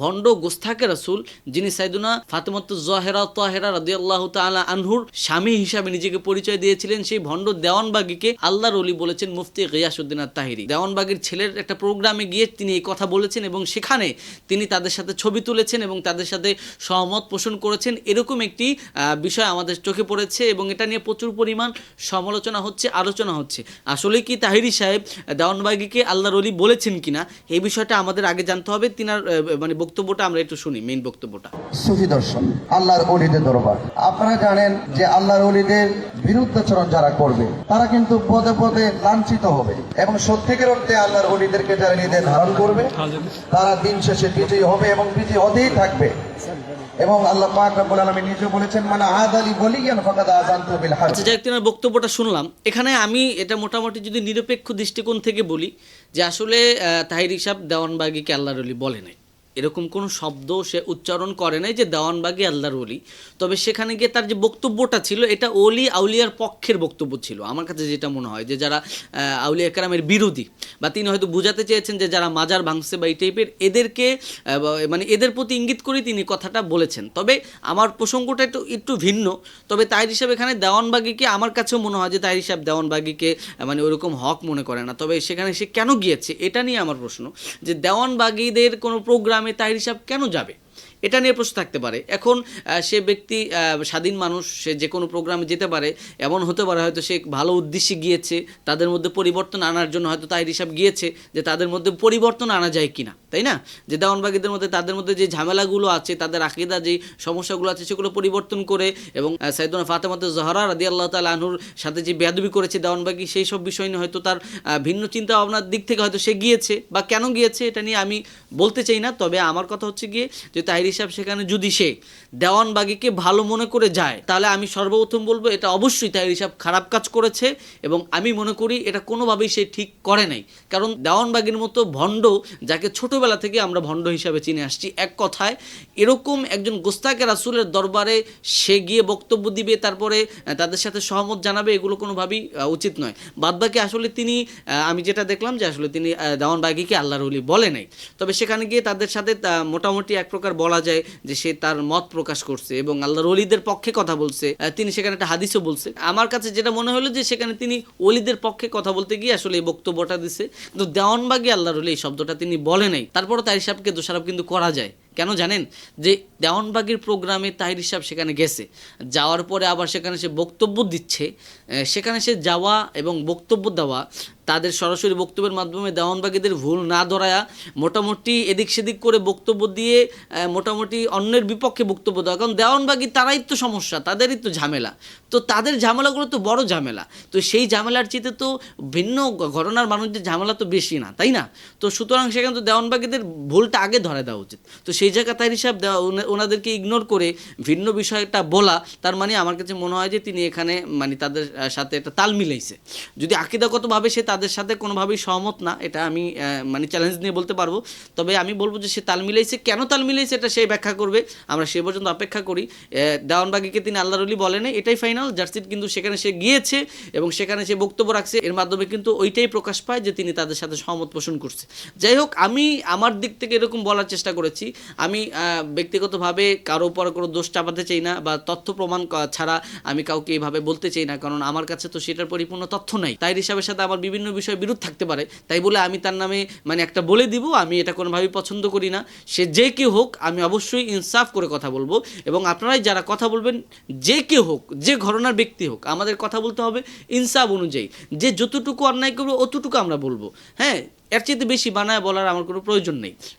ভণ্ড গোস্তাকে রাসুল, যিনি সাইদুনা ফাতেমত জহেরা তাহেরা রাদিয়াল্লাহ তাআলা আনহুর স্বামী হিসাবে নিজেকে পরিচয় দিয়েছিলেন, সেই ভণ্ড দেওয়ানবাগিকে আল্লাহর অলি বলেছেন মুফতি গিয়াসউদ্দিন আত তাহিরি দেওয়ানবাগির ছেলের একটা প্রোগ্রামে গিয়ে তিনি এই কথা বলেছেন এবং সেখানে তিনি তাদের সাথে ছবি তুলেছেন এবং তাদের সাথে সহমত পোষণ করেছেন। এরকম একটি বিষয় আমাদের চোখে পড়েছে এবং এটা নিয়ে প্রচুর পরিমাণ সমালোচনা হচ্ছে, আলোচনা হচ্ছে। আসলে কি তাহিরি সাহেব দেওয়ানবাগিকে আল্লাহর অলি বলেছেন কিনা, এই বিষয়টা আমাদের আগে জানতে হবে। তিনার মানে বক্তব্যটা আমরা একটু শুনি মেইন বক্তব্যটা। সুফি দর্শন আল্লাহর অলিদের দরবার। আপনারা জানেন যে আল্লাহর অলিদের বিরুদ্ধাচরণ যারা করবে তারা কিন্তু পদে পদে লাঞ্ছিত হবে। এবং সত্যিকার অর্থে আল্লাহর অলিদেরকে যারা নিজেদের ধারণ করবে তারা দিন শেষে বিজয়ী হবে এবং বিজয়ী হতেই থাকবে। এবং আল্লাহ পাক রব্বুল আলামিন নিজে বলেছেন মানে আদালি বলিয়ান ফাকাদ আযানতু বিল হার্ব আচ্ছা যাই তিনার বক্তব্যটা শুনলাম। এখানে আমি এটা মোটামুটি যদি নিরপেক্ষ দৃষ্টিকোণ থেকে বলি যে আসলে তাহির হিসাব দেওয়ানবাগিকে আল্লাহর বলে নাই। এরকম কোনো শব্দ সে উচ্চারণ করে নাই যে দেওয়ানবাগি আল্লাহর অলি তবে সেখানে গিয়ে তার যে বক্তব্যটা ছিল, এটা অলি আউলিয়ার পক্ষের বক্তব্য ছিল। আমার কাছে যেটা মনে হয় যে যারা আউলিয়া একরামের বিরোধী বা তিনি হয়তো বুঝাতে চেয়েছেন যে যারা মাজার ভাঙছে বা এই টাইপের, এদেরকে মানে এদের প্রতি ইঙ্গিত করে তিনি কথাটা বলেছেন। তবে আমার প্রসঙ্গটা একটু একটু ভিন্ন। তবে তাই হিসাবে এখানে দেওয়ানবাগিকে আমার কাছেও মনে হয় যে তাই হিসাব দেওয়ানবাগিকে মানে ওরকম হক মনে করে না। তবে সেখানে সে কেন গিয়েছে, এটা নিয়ে আমার প্রশ্ন। যে দেওয়ানবাগিদের কোনো প্রোগ্রামে তাই হিসাব কেন যাবে? এটা নিয়ে প্রশ্ন থাকতে পারে। এখন সে ব্যক্তি স্বাধীন মানুষ, সে যে কোনো প্রোগ্রামে যেতে পারে, এমন হতে পারে হয়তো সে ভালো উদ্দেশ্যে গিয়েছে, তাদের মধ্যে পরিবর্তন আনার জন্য হয়তো তাই হিসাব গিয়েছে যে তাদের মধ্যে পরিবর্তন আনা যায় কিনা। তাই না? যে দেওয়ানবাগীদের মধ্যে, তাদের মধ্যে যে ঝামেলাগুলো আছে, তাদের আকিদা, যে সমস্যাগুলো আছে, সেগুলো পরিবর্তন করে এবং সাইদুনা ফাতেমাতে জহরা রাদি আল্লাহ তাল আনহুর সাথে যে বেয়াদবি করেছে দেওয়ানবাগি, সেই সব বিষয় নিয়ে হয়তো তার ভিন্ন চিন্তা ভাবনার দিক থেকে হয়তো সে গিয়েছে বা কেন গিয়েছে এটা নিয়ে আমি বলতে চাই না। তবে আমার কথা হচ্ছে গিয়ে যে তাহির হিসাব সেখানে যদি সে দেওয়ানবাগিকে ভালো মনে করে যায়, তাহলে আমি সর্বপ্রথম বলব এটা অবশ্যই তাহির হিসাব খারাপ কাজ করেছে এবং আমি মনে করি এটা কোনোভাবেই সে ঠিক করে নাই। কারণ দেওয়ানবাগির মতো ভণ্ড, যাকে ছোটবেলা থেকে আমরা ভণ্ড হিসাবে চিনে আসছি। এক কথায়, এরকম একজন গোস্তাকে রাসুলের দরবারে সে গিয়ে বক্তব্য দিবে, তারপরে তাদের সাথে সহমত জানাবে, এগুলো কোনোভাবেই উচিত নয়। বাদবাকি আসলে তিনি আমি যেটা দেখলাম যে আসলে তিনি দেওয়ানবাগিকে আল্লাহর অলি বলে নাই। তবে সেখানে গিয়ে তাদের সাথে মোটামুটি এক প্রকার বলা যায় যে সে তার মত প্রকাশ করছে এবং আল্লাহর অলিদের পক্ষে কথা বলছে। তিনি সেখানে একটা হাদিসও বলছে। আমার কাছে যেটা মনে হলো যে সেখানে তিনি অলিদের পক্ষে কথা বলতে গিয়ে আসলে এই বক্তব্যটা দিছে। কিন্তু দেওয়ানবাগি আল্লাহর এই শব্দটা তিনি বলে নাই। তারপরও তাহির সাহেবকে দোষারোপ কিন্তু করা যায়। কেন জানেন? যে দেওয়ানবাগির প্রোগ্রামে তাহির সাহেব সেখানে গেছে। যাওয়ার পরে আবার সেখানে সে বক্তব্য দিচ্ছে। সেখানে সে যাওয়া এবং বক্তব্য দেওয়া তাদের সরাসরি বক্তব্যের মাধ্যমে দেওয়ানবাগীদের ভুল না ধরায়া মোটামুটি এদিক সেদিক করে বক্তব্য দিয়ে মোটামুটি অন্যের বিপক্ষে বক্তব্য দেওয়া। কারণ দেওয়ানবাগী তারাই তো সমস্যা, তাদেরই তো ঝামেলা। তো তাদের ঝামেলাগুলো তো বড় ঝামেলা। তো সেই ঝামেলার চিতে তো ভিন্ন ঘটনার মানুষদের ঝামেলা তো বেশি না, তাই না? তো সুতরাং সেখানে তো দেওয়ানবাগীদের ভুলটা আগে ধরে দেওয়া উচিত। তো সেই জায়গা তার হিসাব দেওয়া ওনাদেরকে ইগনোর করে ভিন্ন বিষয়টা বলা, তার মানে আমার কাছে মনে হয় যে তিনি এখানে মানে তাদের সাথে একটা তাল মিলাইছে। যদি আকিদাগতভাবে সে তাদের সাথে কোনোভাবেই সহমত না, এটা আমি মানে চ্যালেঞ্জ নিয়ে বলতে পারব। তবে আমি বলব যে সে তাল মিলাইছে, কেন তাল মিলাইছে এটা সে ব্যাখ্যা করবে, আমরা সে পর্যন্ত অপেক্ষা করি। দেওয়ানবাগিকে তিনি আল্লাহর অলি বলেন এটাই ফাইনাল জার্সিট কিন্তু সেখানে সে গিয়েছে এবং সেখানে সে বক্তব্য রাখছে, এর মাধ্যমে কিন্তু ওইটাই প্রকাশ পায় যে তিনি তাদের সাথে সহমত পোষণ করছে। যাই হোক, আমি আমার দিক থেকে এরকম বলার চেষ্টা করেছি, আমি ব্যক্তিগতভাবে কারও উপর কোনো দোষ চাপাতে চাই না বা তথ্য প্রমাণ ছাড়া আমি কাউকে এইভাবে বলতে চাই না, কারণ আমার কাছে তো সেটার পরিপূর্ণ তথ্য নাই। তাই হিসাবের সাথে আমার বিভিন্ন বিষয়ে বিরোধ থাকতে পারে। তাই বলে আমি তার নামে মানে একটা বলে দিব, আমি এটা কোনোভাবেই পছন্দ করি না। সে যে কেউ হোক, আমি অবশ্যই ইনসাফ করে কথা বলব এবং আপনারাই যারা কথা বলবেন, যে কেউ হোক, যে ঘটনার ব্যক্তি হোক, আমাদের কথা বলতে হবে ইনসাফ অনুযায়ী। যে যতটুকু অন্যায় করবে, অতটুকু আমরা বলব। হ্যাঁ এর চেয়ে বেশি বানায় বলার আমার কোনো প্রয়োজন নেই।